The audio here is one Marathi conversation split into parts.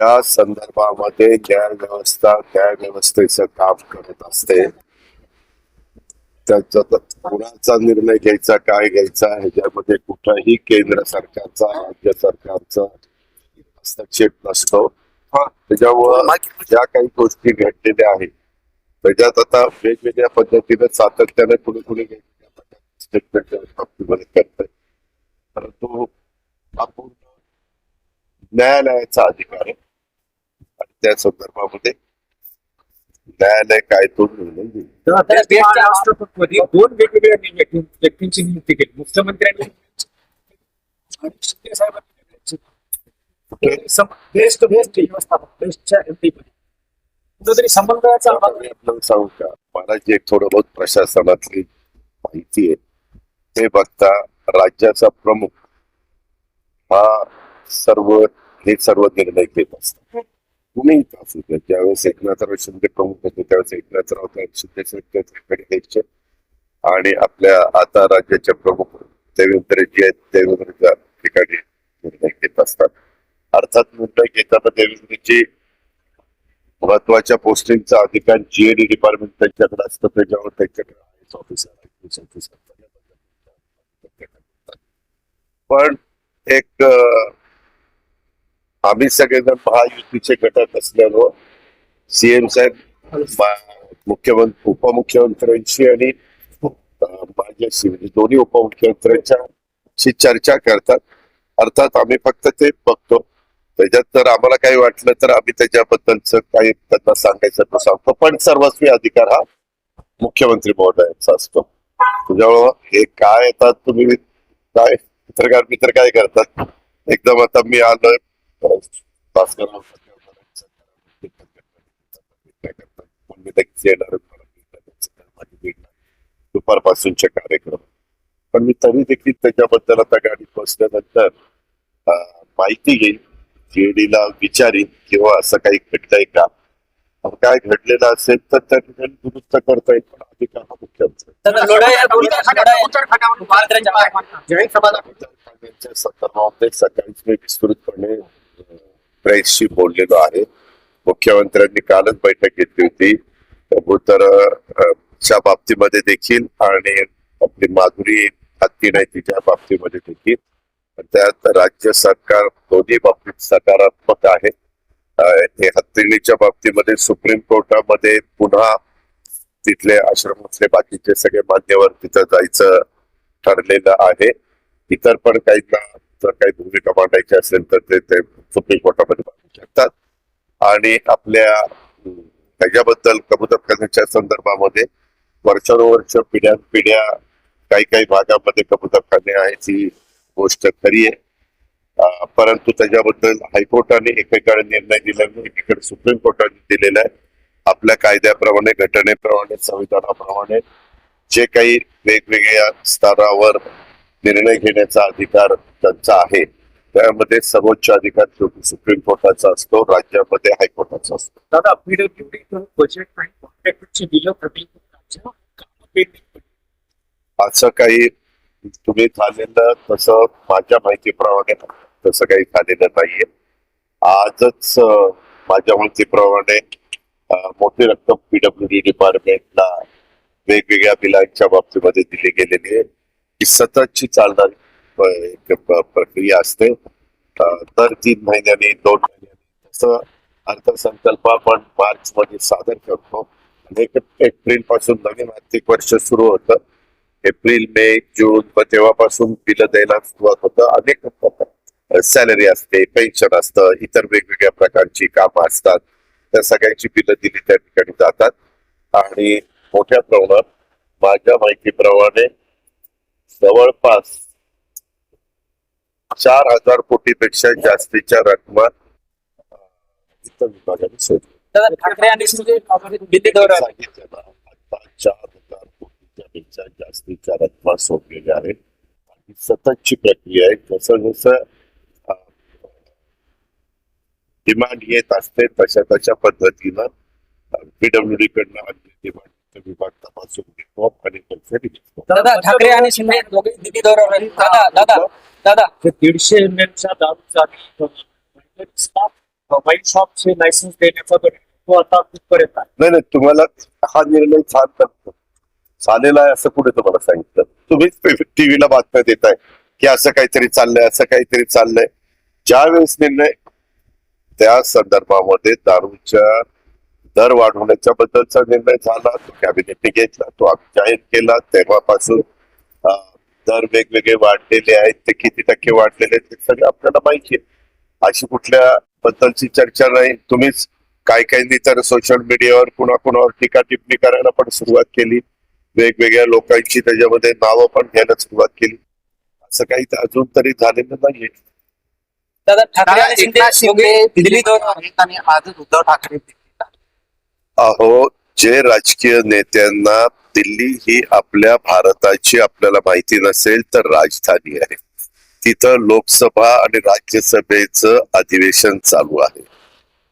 या संदर्भामध्ये न्याय व्यवस्था न्याय व्यवस्थेचं काम करत असते त्याचा कुणाचा निर्णय घ्यायचा काय घ्यायचा ह्याच्यामध्ये कुठलाही केंद्र सरकारचा राज्य सरकारचा हस्तक्षेप नसतो. त्याच्यामुळं ज्या काही गोष्टी घडलेल्या आहेत त्याच्यात आता वेगवेगळ्या पद्धतीने सातत्याने कुणी कुणी वेगवेगळ्या स्टेटमेंट बाबतीमध्ये परंतु हा पूर्ण न्यायालयाचा अधिकार आहे. त्या संदर्भामध्ये न्यायालय काय तो निर्णय दोन वेगवेगळ्या व्यक्ती- व्यक्तींची नियुक्ती केली. मुख्यमंत्र्यांनी शिंदे साहेबांनी कुठेतरी समन्वयाचा आपल्याला सांगू का? मला जे थोडं बहुत प्रशासनातली माहिती आहे. ते बघता राज्याचा प्रमुख हा सर्व हे सर्व निर्णय घेत असतात. कुणीही का असू ज्यावेळेस एकनाथराव शिंदे प्रमुख होते त्यावेळेस एकनाथराव शिंदे सेक्रेटरीकडे द्यायचे आणि आपल्या आता राज्याच्या प्रमुख देवेंद्रजी आहेत देवेंद्रच्या ठिकाणी निर्णय घेत असतात अर्थात निर्णय घेताना देवेंद्रजी महत्त्वाच्या पोस्टिंगचा अधिकार जीएडी डिपार्टमेंट त्यांच्याकडे असतं त्याच्यावर त्यांच्याकडे आयएस ऑफिसर ऑफिसर पण एक आम्ही सगळेजण महायुतीचे घटक असल्यामुळं सीएम साहेब मुख्यमंत्री उपमुख्यमंत्र्यांशी आणि माझ्याशी म्हणजे दोन्ही उपमुख्यमंत्र्यांच्याशी चर्चा करतात. अर्थात आम्ही फक्त ते बघतो. त्याच्यात जर आम्हाला काही वाटलं तर आम्ही त्याच्याबद्दलच काही त्यांना सांगायचं तर सांगतो. पण सर्वस्वी अधिकार हा मुख्यमंत्री महोदयांचा असतो. त्याच्यामुळं हे काय येतात तुम्ही काय पत्रकार मित्र काय करतात? एकदम आता मी आलोय. अं, भास्करराव सत्यावरांचं काय करतात. पण मी लगेच येणार मला भेटायचं आहे. माझी भेट आहे. दुपारपासूनचे कार्यक्रम. पण मी तरी देखील त्याच्याबद्दल आता गाडीत बसल्यानंतर अं, माहिती घेईन जीएडीला विचारीन किंवा असं काही घडलंय का? काय घडलेलं असेल तर त्या ठिकाणी दुरुस्त करता येईल पण अधिकार हा मुख्यमंत्री तर लढाई जाहीर सभा त्यांच्या संदर्भामध्ये सकाळीच मी विस्तृतपणे प्रेसशी बोललेलो आहे. मुख्यमंत्र्यांनी कालच बैठक घेतली होती. च्या बाबतीमध्ये देखील आणि आपली माधुरी हत्ती नाही तिच्या बाबतीमध्ये देखील. त्यात राज्य सरकार दोन्ही बाबतीत सकारात्मक आहे. हे हत्तीच्या बाबतीमध्ये सुप्रीम कोर्टामध्ये पुन्हा तिथले आश्रमातले बाकीचे सगळे मान्यवर तिथं जायचं ठरलेलं आहे. इतर पण काही जर काही भूमिका मांडायची असेल तर ते ते सुप्रीम कोर्टामध्ये मांडू शकतात. आणि आपल्या त्याच्याबद्दल ह्याच्याबद्दल कबूतर खाण्याच्या संदर्भामध्ये वर्षानुवर्ष पिढ्या पिढ्या काही काही भागामध्ये कबूतरखाने आहेत ही गोष्ट खरी आहे. परंतु त्याच्याबद्दल हायकोर्टाने एकेकाळी निर्णय दिला एकीकडे सुप्रीम कोर्टाने दिलेला आहे. आपल्या कायद्याप्रमाणे घटनेप्रमाणे संविधानाप्रमाणे जे काही वेगवेगळ्या स्तरावर निर्णय घेण्याचा अधिकार त्यांचा आहे. त्यामध्ये सर्वोच्च अधिकार शेवटी सुप्रीम कोर्टाचा असतो राज्यामध्ये हायकोर्टाचा असतो. दादा असं काही तुम्ही झालेलं तसं माझ्या माहितीप्रमाणे तसं काही झालेलं नाहीये. आजच माझ्या माहितीप्रमाणे मोठी रक्कम पीडब्ल्यूडी डिपार्टमेंटला वेगवेगळ्या बिलांच्या बाबतीमध्ये दिली गेलेली आहे. ही सततची चालणारी अं, एक प्रक्रिया असते. दर तीन महिन्याने दोन महिन्याने तसं अर्थसंकल्प आपण मार्च मध्ये सादर करतो. एक एप्रिलपासून नवीन आर्थिक वर्ष सुरू होतं. एप्रिल मे जून व तेव्हापासून बिलं द्यायला सुरुवात होतं. अनेक सॅलरी असते पेन्शन असतं इतर वेगवेगळ्या प्रकारची कामं असतात. त्या सगळ्यांची बिलं दिली त्या ठिकाणी जातात. आणि मोठ्या प्रमाणात माझ्या माहितीप्रमाणे जवळपास चार हजार कोटीपेक्षा जास्तीच्या रकमा वित्त विभागाने सोडल्या दादा ठाकरे आणि शिंदे दिल्ली दौऱ्यावर सांगितलं ना, आता चार हजार कोटीच्या पेक्षा जास्तीच्या रकमा सोडलेल्या आहेत आणि सततची प्रक्रिया आहे जसं जसं डिमांड येत असते तशा तशा पद्धतीनं पीडब्ल्यूडी कडनं डिमांड विभाग तपासून घेतो आणि. दादा ठाकरे आणि शिंदे दोघे दिल्ली दौऱ्यावर आहेत. दादा दादा दादा. ते दीडशे एम दारूचा वाईन शॉपचे लायसन्स देण्याचा तो आता कुठपर्यंत आहे? नाही नाही तुम्हाला हा निर्णय छान करतो झालेला आहे असं कुठे तुम्हाला सांगितलं? तुम्हीच टीव्हीला बातम्या देताय की असं काहीतरी चाललंय असं काहीतरी चाललंय. ज्या वेळेस निर्णय त्या संदर्भामध्ये दारूच्या दर वाढवण्याच्या बद्दलचा निर्णय झाला तो कॅबिनेटने घेतला तो आम्ही जाहीर केला. तेव्हापासून दर वेगवेगळे वाढलेले आहेत ते किती टक्के वाढलेले आहेत ते सगळं आपल्याला माहिती आहे. अशी कुठल्या बद्दलची चर्चा नाही. तुम्हीच काही काहींनी तर सोशल मीडियावर कुणा कुणावर टीका टिप्पणी करायला पण सुरुवात केली. वेगवेगळ्या लोकांची त्याच्यामध्ये नावं पण घ्यायला सुरुवात केली. असं काही अजून तरी झालेलं नाहीये. दादा ठाकरे आणि शिंदे आहेत आणि आजच उद्धव ठाकरे. अहो जे राजकीय नेत्यांना दिल्ली ही आपल्या भारताची आपल्याला माहिती नसेल तर राजधानी आहे. तिथं लोकसभा आणि राज्यसभेचं अधिवेशन चालू आहे.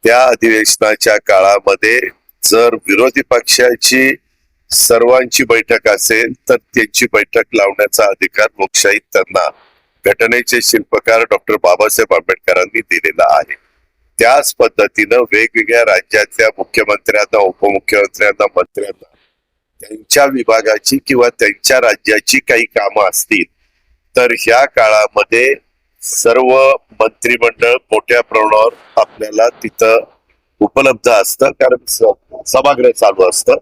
त्या अधिवेशनाच्या काळामध्ये जर विरोधी पक्षाची सर्वांची बैठक असेल तर त्यांची बैठक लावण्याचा अधिकार लोकशाहीत त्यांना घटनेचे शिल्पकार डॉक्टर बाबासाहेब आंबेडकरांनी दिलेला आहे. त्याच पद्धतीनं वेगवेगळ्या राज्यातल्या मुख्यमंत्र्यांना उपमुख्यमंत्र्यांना मंत्र्यांना त्यांच्या विभागाची किंवा त्यांच्या राज्याची काही कामं असतील तर ह्या काळामध्ये सर्व मंत्रिमंडळ मोठ्या प्रमाणावर आपल्याला तिथं उपलब्ध असतं कारण सभागृह चालू असतं.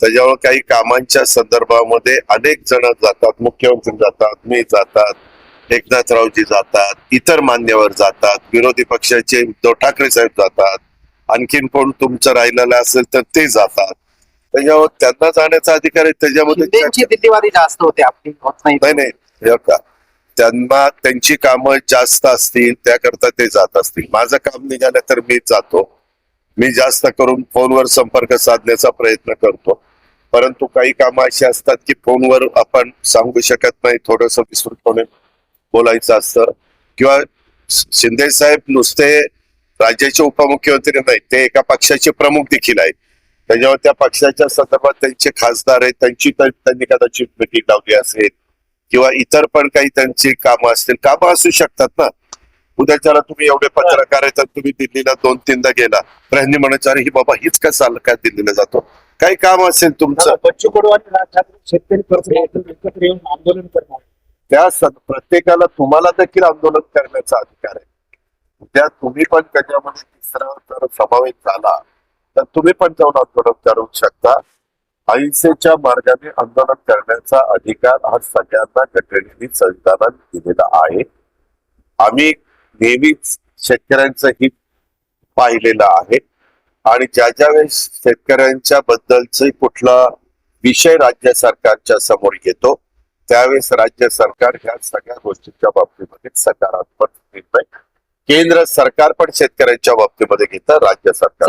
त्याच्यामुळे काही कामांच्या संदर्भामध्ये अनेक जण जातात मुख्यमंत्री जातात मी जातात एकनाथरावजी जातात इतर मान्यवर जातात विरोधी पक्षाचे उद्धव ठाकरे साहेब जातात आणखीन कोण तुमचं राहिलेलं असेल तर ते जातात. त्याच्यावर त्यांना जाण्याचा अधिकार आहे त्याच्यामध्ये दिल्लीवारी जास्त होते आपली नाही. नाही नाही हे का? त्यांना त्यांची कामं जास्त असतील त्याकरता ते जात असतील. माझं काम निघालं तर मी जातो. मी जास्त करून फोनवर संपर्क साधण्याचा प्रयत्न करतो. परंतु काही कामं अशी असतात की फोनवर आपण सांगू शकत नाही थोडस विस्तृतपणे. बोलायचं असतं किंवा शिंदे साहेब नुसते राज्याचे उपमुख्यमंत्री नाही ते एका पक्षाचे प्रमुख देखील आहेत. त्याच्यावर त्या पक्षाच्या संदर्भात त्यांचे खासदार आहेत त्यांची त्यांनी कदाचित मिटिंग लावली असेल किंवा इतर पण काही त्यांची कामं असतील. कामं असू शकतात ना. उद्याच्याला तुम्ही एवढे पत्रकार आहेत तुम्ही दिल्लीला दोन तीनदा गेला. तर ह्यांनी म्हणायचं अरे ही बाबा हीच का चाललं काय दिल्लीला जातो? काही काम असेल तुमचं. बच्चू कडू आणि राज ठाकरे शेतकरी एकत्र येऊन आंदोलन करणार. त्या प्रत्येकाला तुम्हाला देखील आंदोलन करण्याचा अधिकार आहे. उद्या तुम्ही पण त्याच्यामध्ये तिसरा जर समावेश झाला तर तुम्ही पण जाऊन आंदोलन करू शकता. अहिंसेच्या मार्गाने आंदोलन करण्याचा अधिकार हा सगळ्यांना घटनेने संविधानात दिलेला आहे. आम्ही नेहमीच शेतकऱ्यांचं हित पाहिलेलं आहे आणि ज्या ज्या वेळेस शेतकऱ्यांच्या बद्दलच कुठला विषय राज्य सरकारच्या समोर येतो त्यावेळेस राज्य सरकार ह्या सगळ्या गोष्टींच्या बाबतीमध्ये सकारात्मक निर्णय केंद्र सरकार पण शेतकऱ्यांच्या बाबतीमध्ये घेतं राज्य सरकार